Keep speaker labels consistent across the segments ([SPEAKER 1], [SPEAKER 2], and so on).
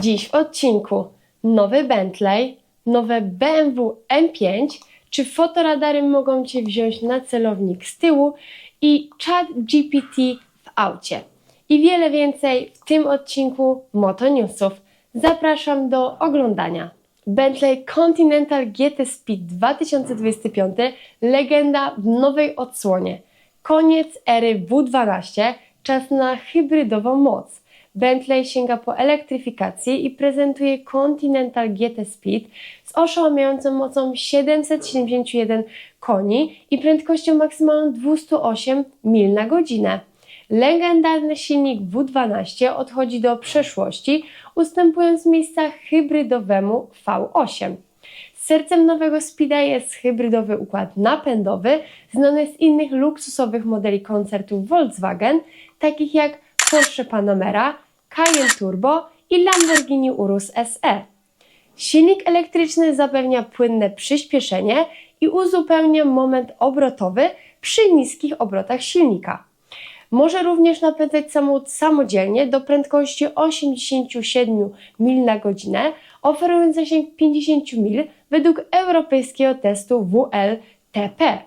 [SPEAKER 1] Dziś w odcinku nowy Bentley, nowe BMW M5, czy fotoradary mogą Cię wziąć na celownik z tyłu i chat GPT w aucie. I wiele więcej w tym odcinku Moto Newsów. Zapraszam do oglądania. Bentley Continental GT Speed 2025 legenda w nowej odsłonie. Koniec ery W12, czas na hybrydową moc. Bentley sięga po elektryfikację i prezentuje Continental GT Speed z oszałamiającą mocą 771 koni i prędkością maksymalną 208 mil na godzinę. Legendarny silnik W12 odchodzi do przeszłości, ustępując miejsca hybrydowemu V8. Sercem nowego Speeda jest hybrydowy układ napędowy, znany z innych luksusowych modeli koncertów Volkswagen, takich jak Porsche Panamera, Cayenne Turbo i Lamborghini Urus SE. Silnik elektryczny zapewnia płynne przyspieszenie i uzupełnia moment obrotowy przy niskich obrotach silnika. Może również napędzać samochód samodzielnie do prędkości 87 mil na godzinę, oferując zasięg 50 mil według europejskiego testu WLTP.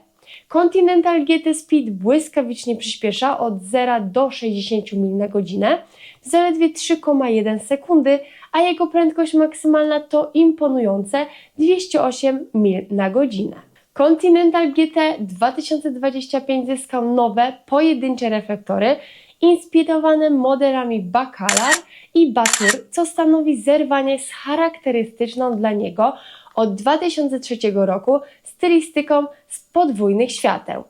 [SPEAKER 1] Continental GT Speed błyskawicznie przyspiesza od 0 do 60 mil na godzinę w zaledwie 3,1 sekundy, a jego prędkość maksymalna to imponujące 208 mil na godzinę. Continental GT 2025 zyskał nowe, pojedyncze reflektory inspirowane modelami Bacalar i Batur, co stanowi zerwanie z charakterystyczną dla niego od 2003 roku stylistyką z podwójnych świateł.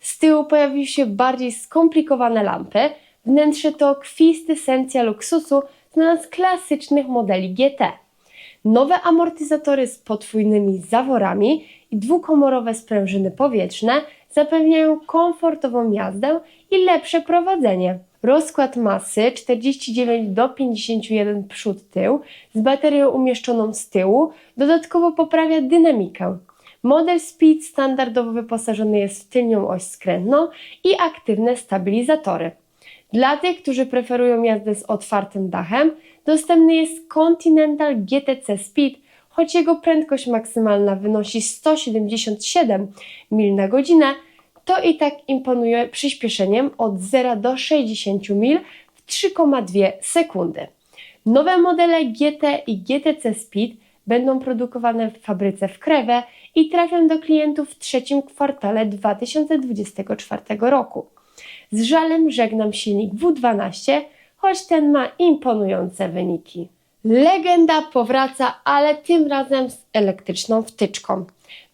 [SPEAKER 1] Z tyłu pojawiły się bardziej skomplikowane lampy, wnętrze to kwintesencja luksusu znana z klasycznych modeli GT. Nowe amortyzatory z podwójnymi zaworami i dwukomorowe sprężyny powietrzne zapewniają komfortową jazdę i lepsze prowadzenie. Rozkład masy 49 do 51 przód tył z baterią umieszczoną z tyłu dodatkowo poprawia dynamikę. Model Speed standardowo wyposażony jest w tylnią oś skrętną i aktywne stabilizatory. Dla tych, którzy preferują jazdę z otwartym dachem, dostępny jest Continental GTC Speed, choć jego prędkość maksymalna wynosi 177 mil na godzinę, to i tak imponuje przyspieszeniem od 0 do 60 mil w 3,2 sekundy. Nowe modele GT i GTC Speed będą produkowane w fabryce w Krewe i trafią do klientów w trzecim kwartale 2024 roku. Z żalem żegnam silnik W12, choć ten ma imponujące wyniki. Legenda powraca, ale tym razem z elektryczną wtyczką.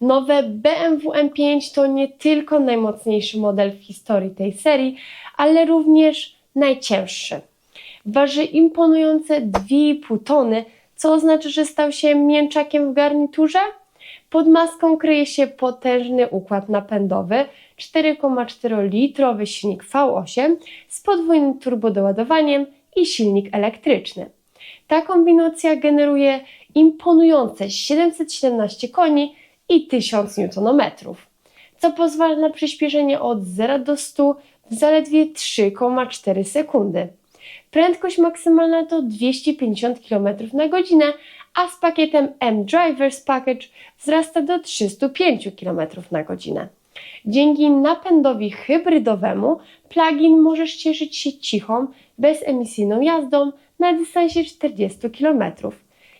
[SPEAKER 1] Nowe BMW M5 to nie tylko najmocniejszy model w historii tej serii, ale również najcięższy. Waży imponujące 2,5 tony, co oznacza, że stał się mięczakiem w garniturze? Pod maską kryje się potężny układ napędowy, 4,4-litrowy silnik V8 z podwójnym turbodoładowaniem i silnik elektryczny. Ta kombinacja generuje imponujące 717 koni i 1000 Nm, co pozwala na przyspieszenie od 0 do 100 w zaledwie 3,4 sekundy. Prędkość maksymalna to 250 km na godzinę, a z pakietem M-Drivers Package wzrasta do 305 km na godzinę. Dzięki napędowi hybrydowemu plug-in możesz cieszyć się cichą, bezemisyjną jazdą na dystansie 40 km.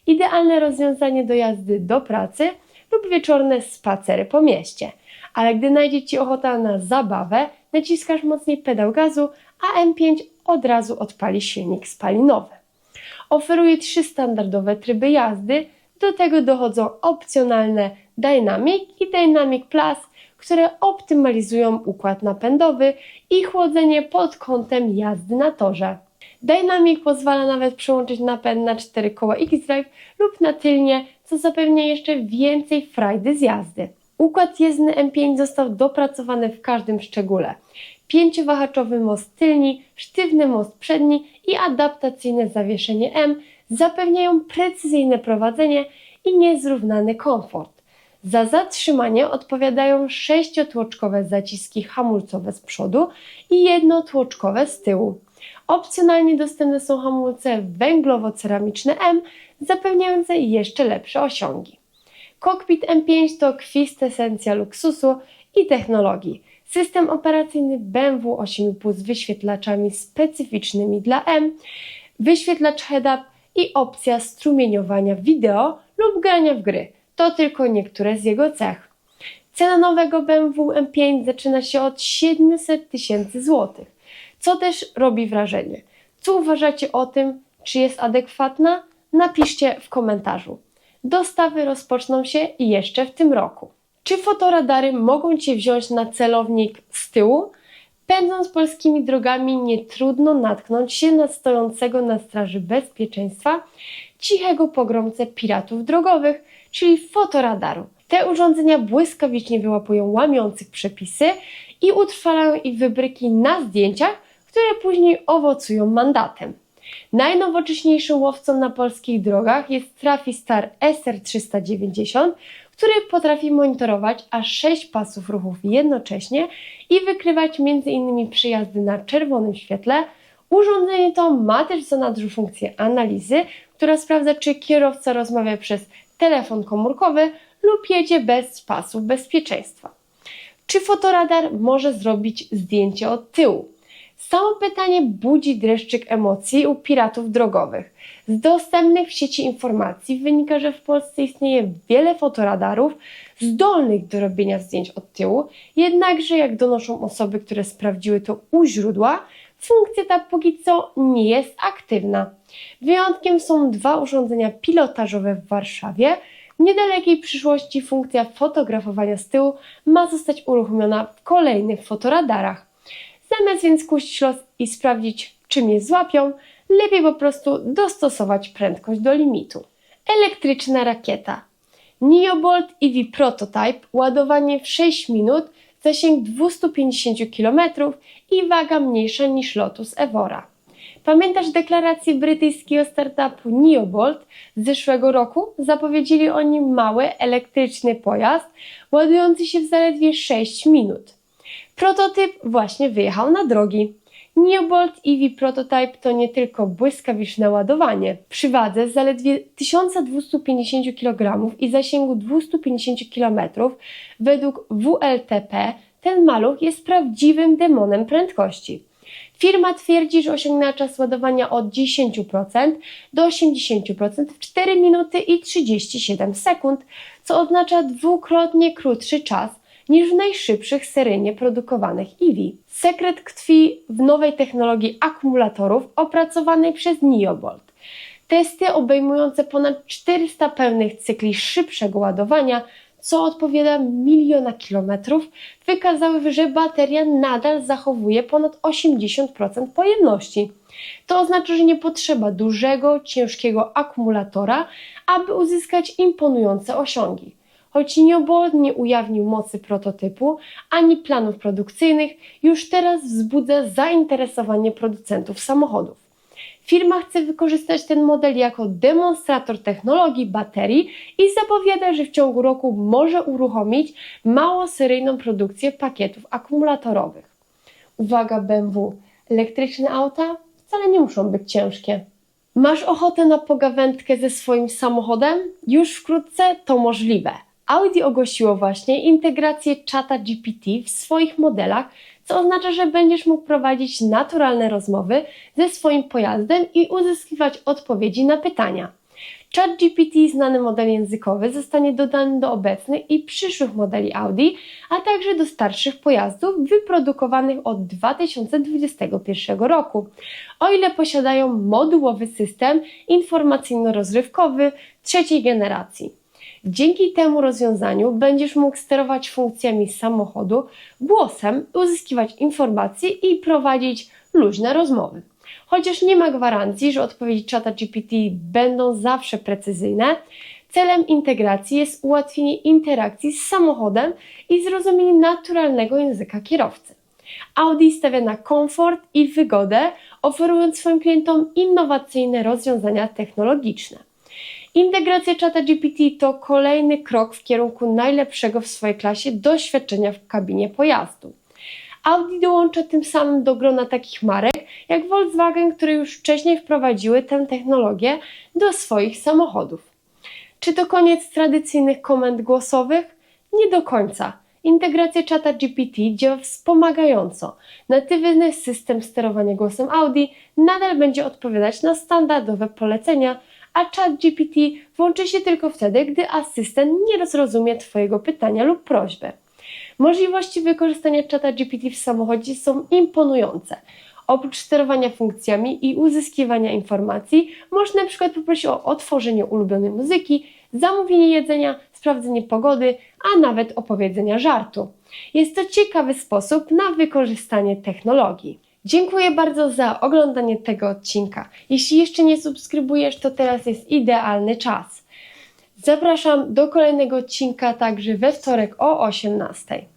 [SPEAKER 1] Idealne rozwiązanie do jazdy do pracy lub wieczorne spacery po mieście. Ale gdy najdzie Ci ochota na zabawę, naciskasz mocniej pedał gazu, a M5 od razu odpali silnik spalinowy. Oferuje trzy standardowe tryby jazdy, do tego dochodzą opcjonalne Dynamic i Dynamic Plus, które optymalizują układ napędowy i chłodzenie pod kątem jazdy na torze. Dynamic pozwala nawet przełączyć napęd na 4 koła X-Drive lub na tylnie, co zapewnia jeszcze więcej frajdy z jazdy. Układ jezdny M5 został dopracowany w każdym szczególe. Pięciowahaczowy most tylni, sztywny most przedni i adaptacyjne zawieszenie M zapewniają precyzyjne prowadzenie i niezrównany komfort. Za zatrzymanie odpowiadają sześciotłoczkowe zaciski hamulcowe z przodu i jednotłoczkowe z tyłu. Opcjonalnie dostępne są hamulce węglowo-ceramiczne M, zapewniające jeszcze lepsze osiągi. Cockpit M5 to kwintesencja luksusu i technologii. System operacyjny BMW 8,5 z wyświetlaczami specyficznymi dla M, wyświetlacz head-up i opcja strumieniowania wideo lub grania w gry. To tylko niektóre z jego cech. Cena nowego BMW M5 zaczyna się od 700 tysięcy złotych, co też robi wrażenie. Co uważacie o tym? Czy jest adekwatna? Napiszcie w komentarzu. Dostawy rozpoczną się jeszcze w tym roku. Czy fotoradary mogą Cię wziąć na celownik z tyłu? Pędząc polskimi drogami nie trudno natknąć się na stojącego na straży bezpieczeństwa cichego pogromcę piratów drogowych, czyli fotoradaru. Te urządzenia błyskawicznie wyłapują łamiących przepisy i utrwalają ich wybryki na zdjęciach, które później owocują mandatem. Najnowocześniejszym łowcą na polskich drogach jest Trafistar SR390, który potrafi monitorować aż 6 pasów ruchów jednocześnie i wykrywać m.in. przyjazdy na czerwonym świetle. Urządzenie to ma też w zanadrzu funkcję analizy, która sprawdza, czy kierowca rozmawia przez telefon komórkowy lub jedzie bez pasów bezpieczeństwa. Czy fotoradar może zrobić zdjęcie od tyłu? Samo pytanie budzi dreszczyk emocji u piratów drogowych. Z dostępnych w sieci informacji wynika, że w Polsce istnieje wiele fotoradarów zdolnych do robienia zdjęć od tyłu, jednakże jak donoszą osoby, które sprawdziły to u źródła, funkcja ta póki co nie jest aktywna. Wyjątkiem są dwa urządzenia pilotażowe w Warszawie. W niedalekiej przyszłości funkcja fotografowania z tyłu ma zostać uruchomiona w kolejnych fotoradarach. Zamiast więc kuścić los i sprawdzić, czy mnie złapią, lepiej po prostu dostosować prędkość do limitu. Elektryczna rakieta. Neobolt EV Prototype, ładowanie w 6 minut, zasięg 250 km i waga mniejsza niż Lotus Evora. Pamiętasz deklarację brytyjskiego startupu Neobolt z zeszłego roku? Zapowiedzieli oni mały elektryczny pojazd ładujący się w zaledwie 6 minut. Prototyp właśnie wyjechał na drogi. Neobolt EV Prototype to nie tylko błyskawiczne ładowanie. Przy wadze zaledwie 1250 kg i zasięgu 250 km według WLTP ten maluch jest prawdziwym demonem prędkości. Firma twierdzi, że osiągnęła czas ładowania od 10% do 80% w 4 minuty i 37 sekund, co oznacza dwukrotnie krótszy czas niż w najszybszych seryjnie produkowanych EV. Sekret tkwi w nowej technologii akumulatorów opracowanej przez Neobolt. Testy obejmujące ponad 400 pełnych cykli szybszego ładowania, co odpowiada miliona kilometrów, wykazały, że bateria nadal zachowuje ponad 80% pojemności. To oznacza, że nie potrzeba dużego, ciężkiego akumulatora, aby uzyskać imponujące osiągi. Choć Neobold nie ujawnił mocy prototypu ani planów produkcyjnych, już teraz wzbudza zainteresowanie producentów samochodów. Firma chce wykorzystać ten model jako demonstrator technologii baterii i zapowiada, że w ciągu roku może uruchomić małoseryjną produkcję pakietów akumulatorowych. Uwaga BMW, elektryczne auta wcale nie muszą być ciężkie. Masz ochotę na pogawędkę ze swoim samochodem? Już wkrótce to możliwe. Audi ogłosiło właśnie integrację czata GPT w swoich modelach, co oznacza, że będziesz mógł prowadzić naturalne rozmowy ze swoim pojazdem i uzyskiwać odpowiedzi na pytania. ChatGPT, znany model językowy, zostanie dodany do obecnych i przyszłych modeli Audi, a także do starszych pojazdów wyprodukowanych od 2021 roku, o ile posiadają modułowy system informacyjno-rozrywkowy trzeciej generacji. Dzięki temu rozwiązaniu będziesz mógł sterować funkcjami samochodu głosem, uzyskiwać informacje i prowadzić luźne rozmowy. Chociaż nie ma gwarancji, że odpowiedzi czata GPT będą zawsze precyzyjne, celem integracji jest ułatwienie interakcji z samochodem i zrozumienie naturalnego języka kierowcy. Audi stawia na komfort i wygodę, oferując swoim klientom innowacyjne rozwiązania technologiczne. Integracja czata GPT to kolejny krok w kierunku najlepszego w swojej klasie doświadczenia w kabinie pojazdu. Audi dołącza tym samym do grona takich marek jak Volkswagen, które już wcześniej wprowadziły tę technologię do swoich samochodów. Czy to koniec tradycyjnych komend głosowych? Nie do końca. Integracja czata GPT działa wspomagająco. Natywny system sterowania głosem Audi nadal będzie odpowiadać na standardowe polecenia, a chat GPT włączy się tylko wtedy, gdy asystent nie zrozumie Twojego pytania lub prośby. Możliwości wykorzystania czata GPT w samochodzie są imponujące. Oprócz sterowania funkcjami i uzyskiwania informacji, można na przykład poprosić o otworzenie ulubionej muzyki, zamówienie jedzenia, sprawdzenie pogody, a nawet opowiedzenia żartu. Jest to ciekawy sposób na wykorzystanie technologii. Dziękuję bardzo za oglądanie tego odcinka. Jeśli jeszcze nie subskrybujesz, to teraz jest idealny czas. Zapraszam do kolejnego odcinka także we wtorek o 18.